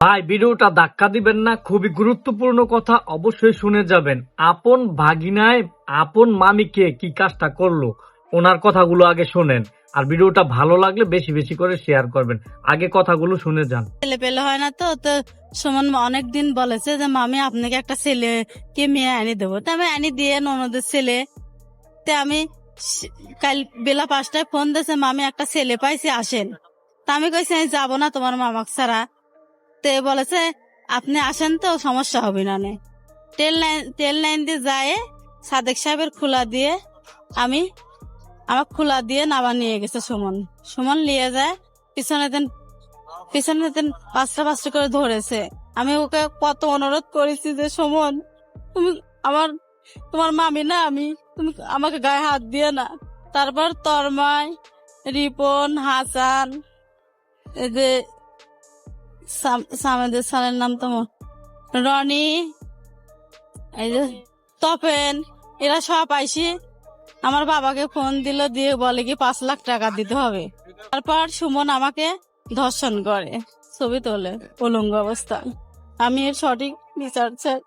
ভাই, ভিডিওটা ধাক্কা দিবেন না, খুবই গুরুত্বপূর্ণ কথা, অবশ্যই শুনে যাবেন। আপন ভাগিনায় আপন মামিকে কি কাজটা করল, ওনার কথাগুলো আগে শোনেন। আর ভিডিওটা ভালো লাগলে বেশি বেশি করে শেয়ার করবেন। আগে কথাগুলো শুনে যান। ছেলে পেলে হয় না তো তো সুমন অনেকদিন বলেছে যে, মামি, আপনাকে একটা ছেলে কে মেয়ে এনে দেবো। তা আমি এনে দিয়ে ননদের ছেলে, তে আমি কাল বেলা পাঁচটায় ফোন দিয়েছে, মামি, একটা ছেলে পাইছে, আসেন। তা আমি কইছি, আমি যাব না তোমার মামাক ছাড়া। তে বলেছে, আপনি আসেন তো, সমস্যা হবে না তেল লাইন তেল লাইন দিয়ে যায়, সাদেক সাহেবের খোলা দিয়ে, আমি, আমার খোলা দিয়ে নাবা নিয়ে গেছে সুমন। সুমন নিয়ে যায়, পিছনে দেন, পিছনে দিন পাঁচটা পাঁচটা করে ধরেছে। আমি ওকে কত অনুরোধ করেছি যে, সুমন, তুমি আমার, তোমার মামি না, আমি, তুমি আমাকে গায়ে হাত দিয়ে না। তারপর তরমাই রিপন, হাসান যে সামেদের সালের নাম তো রনি এই যে তপেন। এরা সব আইসি। আমার বাবাকে ফোন দিল দিয়ে বলে কি পাঁচ লাখ টাকা দিতে হবে। তারপর সুমন আমাকে ধর্ষণ করে ছবি তোলে উলঙ্গ অবস্থা। আমি এর সঠিক বিচার চাই।